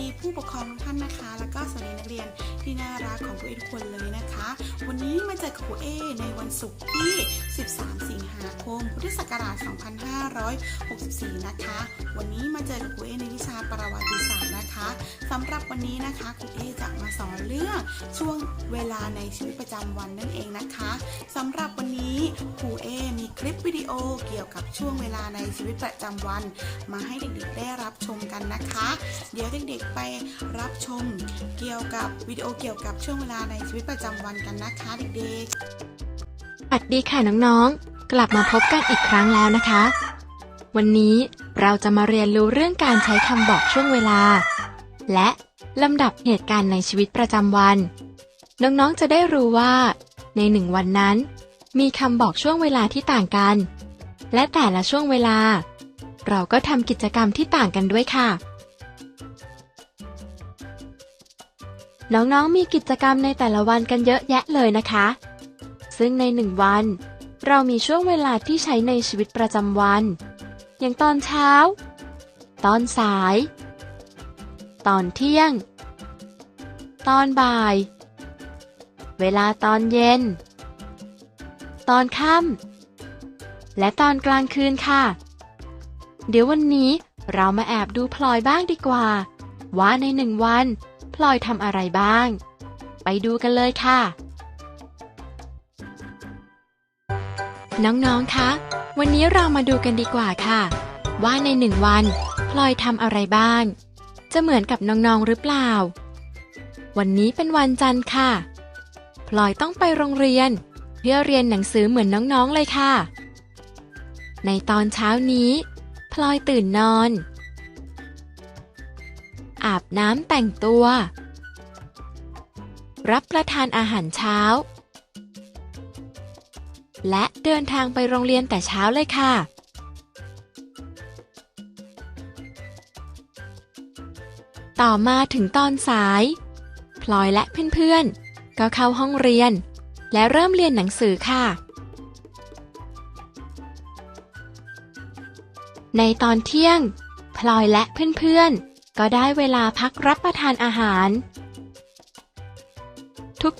ดีผู้ปกครองทุกท่านนะคะ แล้วก็สวัสดีนักเรียนที่น่ารักของครูเอทุกคนเลยนะคะ วันนี้มาเจอกับครูเอในวันศุกร์ที่ 13 สิงหาคม พุทธศักราช 2564 นะคะ วันนี้มาเจอกับครูเอในวิชาประวัติศาสตร์นะคะสำหรับวันนี้นะคะครูเอจะมาสอนเรื่องช่วงเวลาในชีวิตประจำวันนั่นเองนะคะสำหรับวันนี้ครูเอมีคลิปวิดีโอเกี่ยวกับช่วงเวลาในชีวิตประจำวัน มาให้เด็กๆได้รับชมกันนะคะ เดี๋ยวเด็กๆไปรับชมเกี่ยวกับวิดีโอเกี่ยวกับช่วงเวลาในชีวิตประจำวันกันนะคะเด็กๆสวัสดีค่ะน้องๆ กลับมาพบกันอีกครั้งแล้วนะคะ วันนี้เราจะมาเรียนรู้เรื่องการใช้คำบอกช่วงเวลา และลำดับเหตุการณ์ในชีวิตประจำวัน น้องๆ จะได้รู้ว่า ในหนึ่งวันนั้น มีคำบอกช่วงเวลาที่ต่างกัน และแต่ละช่วงเวลา เราก็ทำกิจกรรมที่ต่างกันด้วยค่ะ น้องๆมีกิจกรรมในแต่ละวันกันเยอะแยะเลยนะคะ ซึ่งในหนึ่งวัน เรามีช่วงเวลาที่ใช้ในชีวิตประจำวัน อย่างตอนเช้า ตอนสาย ตอนเที่ยง ตอนบ่าย เวลาตอนเย็น ตอนค่ำและตอนกลางคืนค่ะ เดี๋ยววันนี้เรามาแอบดูพลอยบ้างดีกว่า ว่าในหนึ่งวัน พลอยทำอะไรบ้าง ไปดูกันเลยค่ะ น้องๆ คะ วันนี้เรามาดูกันดีกว่าค่ะ ว่าในหนึ่งวัน พลอยทำอะไรบ้าง จะเหมือนกับน้องๆ หรือเปล่า วันนี้เป็นวันจันทร์ค่ะ พลอยต้องไปโรงเรียน เพื่อเรียนหนังสือเหมือนน้องๆเลยค่ะ ในตอนเช้านี้ พลอยตื่นนอน อาบน้ำแต่งตัว รับประทานอาหารเช้า และเดินทางไปโรงเรียนแต่เช้าเลยค่ะต่อมาถึงตอนสาย พลอยและเพื่อนๆ ก็เข้าห้องเรียน และเริ่มเรียนหนังสือค่ะ ในตอนเที่ยง พลอยและเพื่อนๆ ก็ได้เวลาพักรับประทานอาหาร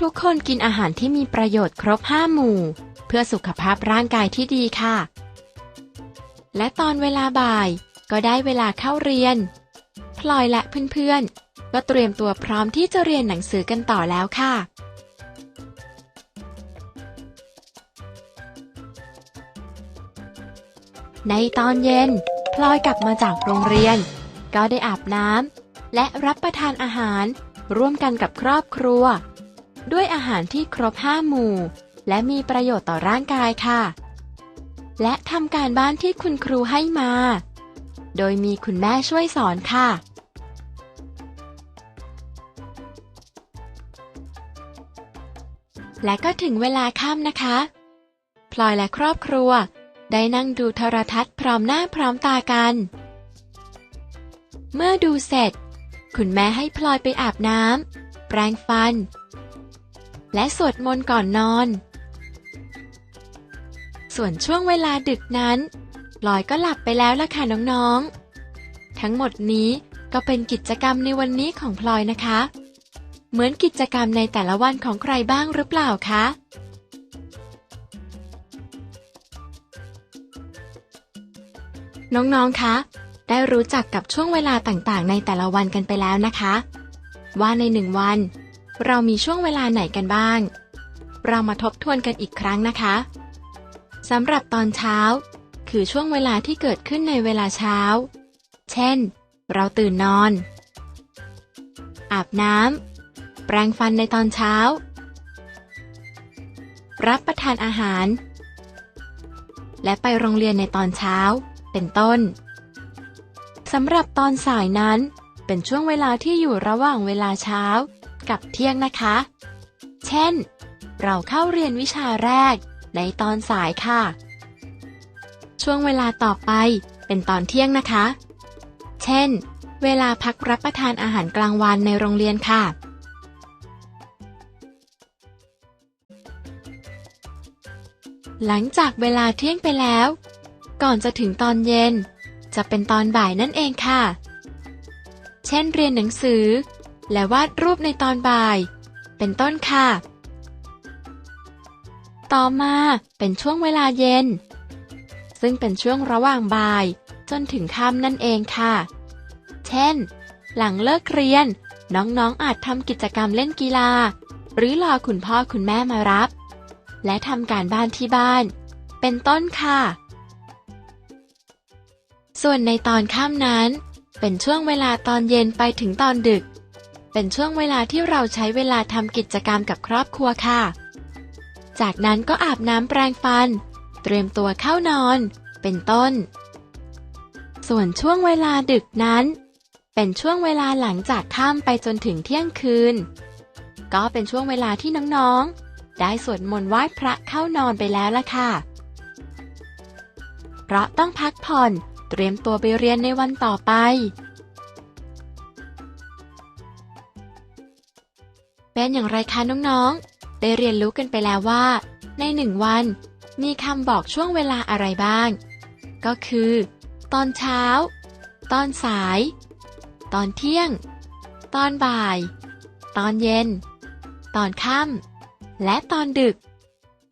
ทุกๆ คนกินอาหารที่มีประโยชน์ครบห้าหมู่ เพื่อสุขภาพร่างกายที่ดีค่ะ และตอนเวลาบ่ายก็ได้เวลาเข้าเรียน พลอยและเพื่อนๆ ก็เตรียมตัวพร้อมที่จะเรียนหนังสือกันต่อแล้วค่ะ ในตอนเย็น พลอยกลับมาจากโรงเรียน ก็ได้อาบน้ำและรับประทานอาหารร่วมกันกับครอบครัว ด้วยอาหารที่ครบห้าหมู่ และมีประโยชน์ต่อร่างกายค่ะ และทำการบ้านที่คุณครูให้มา โดยมีคุณแม่ช่วยสอนค่ะและก็ถึงเวลาค่ำนะคะ พลอยและครอบครัว ได้นั่งดูโทรทัศน์พร้อมหน้าพร้อมตากัน เมื่อดูเสร็จ คุณแม่ให้พลอยไปอาบน้ำแปรงฟัน และสวดมนต์ก่อนนอน ส่วนช่วงเวลาดึกนั้นพลอยก็หลับไปแล้วล่ะค่ะน้องๆ ทั้งหมดนี้ก็เป็นกิจกรรมในวันนี้ของพลอยนะคะ เหมือนกิจกรรมในแต่ละวันของใครบ้างหรือเปล่าคะ น้องๆ คะ ได้รู้จักกับช่วงเวลาต่างๆ ในแต่ละวันกันไปแล้วนะคะ ว่าในหนึ่งวัน เรามีช่วงเวลาไหนกันบ้าง เรามาทบทวนกันอีกครั้งนะคะสำหรับตอนเช้า คือช่วงเวลาที่เกิดขึ้นในเวลาเช้า เช่น เราตื่นนอน อาบน้ำแปรงฟันในตอนเช้า รับประทานอาหาร และไปโรงเรียนในตอนเช้า เป็นต้นสำหรับตอนสายนั้น เป็นช่วงเวลาที่อยู่ระหว่างเวลาเช้า กับเที่ยงนะคะ เช่น เราเข้าเรียนวิชาแรกในตอนสายค่ะ ช่วงเวลาต่อไปเป็นตอนเที่ยงนะคะ เช่น เวลาพักรับประทานอาหารกลางวันในโรงเรียนค่ะ หลังจากเวลาเที่ยงไปแล้ว ก่อนจะถึงตอนเย็น จะเป็นตอนบ่ายนั่นเองค่ะ เช่นเรียนหนังสือ และวาดรูปในตอนบ่าย เป็นต้นค่ะ ต่อมาเป็นช่วงเวลาเย็น ซึ่งเป็นช่วงระหว่างบ่าย จนถึงค่ำนั่นเองค่ะ เช่น หลังเลิกเรียนน้องๆอาจทำกิจกรรมเล่นกีฬา หรือรอคุณพ่อคุณแม่มารับ และทำการบ้านที่บ้าน เป็นต้นค่ะ ส่วนในตอนค่ำนั้น เป็นช่วงเวลาตอนเย็นไปถึงตอนดึก เป็นช่วงเวลาที่เราใช้เวลาทำกิจกรรมกับครอบครัวค่ะ จากนั้นก็อาบน้ำแปรงฟัน เตรียมตัวเข้านอน เป็นต้น ส่วนช่วงเวลาดึกนั้น เป็นช่วงเวลาหลังจากค่ำไปจนถึงเที่ยงคืน ก็เป็นช่วงเวลาที่น้องๆ ได้สวดมนต์ไหว้พระเข้านอนไปแล้วล่ะค่ะ เพราะต้องพักผ่อน เตรียมตัวไปเรียนในวันต่อไป เป็นอย่างไรคะน้องๆ ได้เรียนรู้กันไปแล้วว่า ในหนึ่งวัน มีคำบอกช่วงเวลาอะไรบ้าง ก็คือ ตอนเช้า ตอนสาย ตอนเที่ยง ตอนบ่าย ตอนเย็น ตอนค่ำและตอนดึก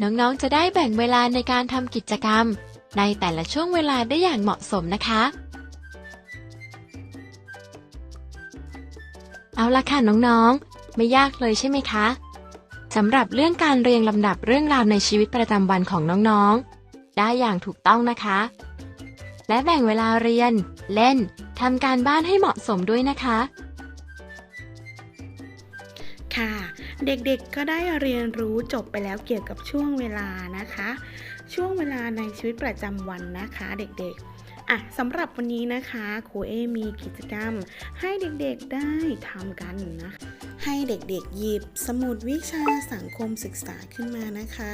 น้องๆ จะได้แบ่งเวลาในการทำกิจกรรม ในแต่ละช่วงเวลาได้อย่างเหมาะสมนะคะ เอาละค่ะน้องๆ ไม่ยากเลยใช่ไหมคะสำหรับเรื่องการเรียงลำดับเรื่องราวในชีวิตประจำวันของน้องๆ ได้อย่างถูกต้องนะคะ และแบ่งเวลาเรียน เล่นทำการบ้านให้เหมาะสมด้วยนะคะ ค่ะ เด็กๆก็ได้เรียนรู้จบไปแล้วเกี่ยวกับช่วงเวลานะคะ ช่วงเวลาในชีวิตประจำวันนะคะเด็กๆอะสำหรับวันนี้นะคะครูเอมีกิจกรรม ให้เด็กๆได้ทำกันนะให้เด็กๆหยิบสมุดวิชาสังคมศึกษาขึ้นมานะคะ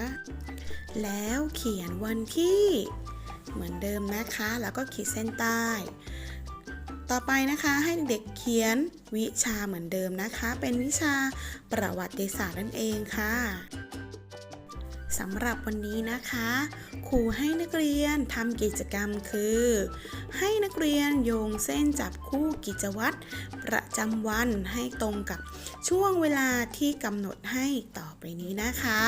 แล้วเขียนวันที่เหมือนเดิมนะคะ แล้วก็ขีดเส้นใต้ ต่อไปนะคะให้เด็กเขียนวิชาเหมือนเดิมนะคะ เป็นวิชาประวัติศาสตร์นั่นเองค่ะ สำหรับวันนี้นะคะครูให้นักเรียนทำกิจกรรมคือ ให้นักเรียนโยงเส้นจับคู่กิจวัตรประจำวันให้ตรงกับช่วงเวลาที่กำหนดให้ต่อไปนี้นะคะ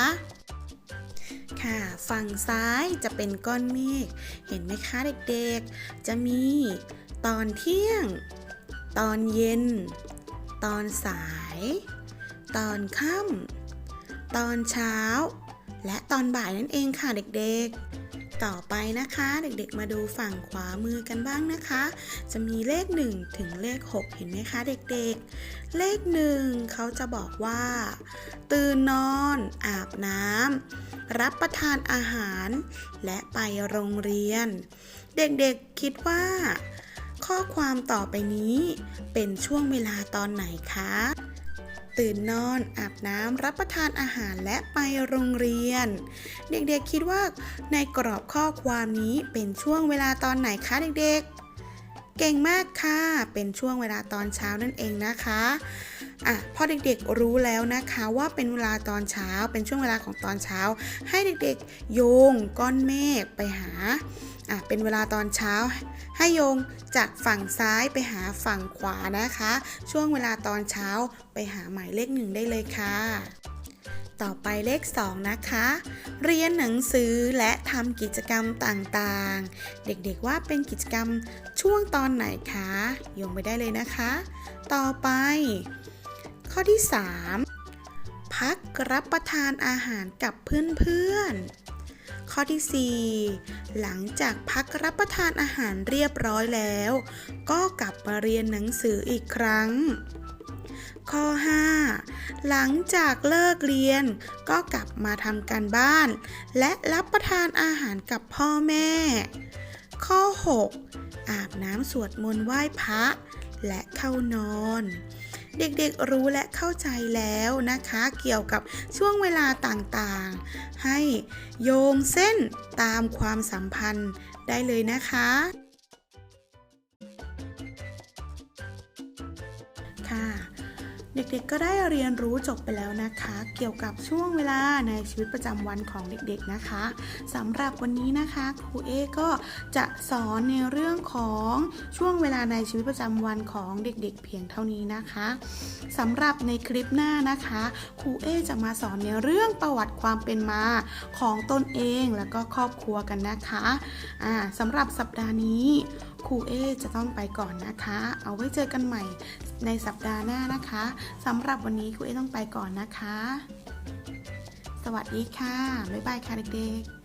ค่ะฝั่งซ้ายจะเป็นก้อนเมฆเห็นไหมคะเด็กๆ จะมีตอนเที่ยง ตอนเย็น ตอนสาย ตอนค่ำตอนเช้า และตอนบ่ายนั่นเองค่ะเด็กๆ ต่อไปนะคะเด็กๆมาดูฝั่งขวามือกันบ้างนะคะ จะมีเลข 1 ถึงเลข 6 เห็นไหมคะเด็กๆ เลข 1 เขาจะบอกว่า ตื่นนอน อาบน้ำรับประทานอาหาร และไปโรงเรียน เด็กๆคิดว่า ข้อความต่อไปนี้เป็นช่วงเวลาตอนไหนคะ ตื่นนอน อาบน้ำรับประทานอาหารและไปโรงเรียน เด็กๆคิดว่าในกรอบข้อความนี้เป็นช่วงเวลาตอนไหนคะเด็กๆ เก่งมากค่ะ เป็นช่วงเวลาตอนเช้านั่นเองนะคะ อะพอเด็กๆรู้แล้วนะคะว่าเป็นเวลาตอนเช้าเป็นช่วงเวลาของตอนเช้า ให้เด็กๆโยงก้อนเมฆไปหาอะเป็นเวลาตอนเช้า ให้โยงจากฝั่งซ้ายไปหาฝั่งขวานะคะ ช่วงเวลาตอนเช้าไปหาหมายเลขหนึ่งได้เลยค่ะต่อไปเลข 2 นะคะ เรียนหนังสือและทำกิจกรรมต่างๆ เด็กๆว่าเป็นกิจกรรมช่วงตอนไหนคะโยงไปได้เลยนะคะ ต่อไป ข้อที่ 3 พักรับประทานอาหารกับเพื่อนๆ ข้อที่ 4 หลังจากพักรับประทานอาหารเรียบร้อยแล้ว ก็กลับมาเรียนหนังสืออีกครั้ง ข้อ 5 หลังจากเลิกเรียน ก็กลับมาทำการบ้าน และรับประทานอาหารกับพ่อแม่ ข้อ 6 อาบน้ำสวดมนต์ไหว้พระและเข้านอน เด็กๆรู้และเข้าใจแล้วนะคะ เกี่ยวกับช่วงเวลาต่างๆ ให้โยงเส้นตามความสัมพันธ์ได้เลยนะคะค่ะ เด็กๆ ก็ได้เรียนรู้จบไปแล้วนะคะ เกี่ยวกับช่วงเวลาในชีวิตประจำวันของเด็กๆนะคะสำหรับวันนี้นะคะครูเอก็จะสอนในเรื่องของช่วงเวลาในชีวิตประจำวันของเด็กๆ เพียงเท่านี้นะคะสำหรับในคลิปหน้านะคะครูเอจะมาสอนในเรื่องประวัติความเป็นมาของตนเองแล้วก็ครอบครัวกันนะคะอ่าสำหรับสัปดาห์นี้ ครูเอจะต้องไปก่อนนะคะ เอาไว้เจอกันใหม่ในสัปดาห์หน้านะคะสำหรับวันนี้ครูเอต้องไปก่อนนะคะ สวัสดีค่ะ บ๊ายบายค่ะเด็กๆ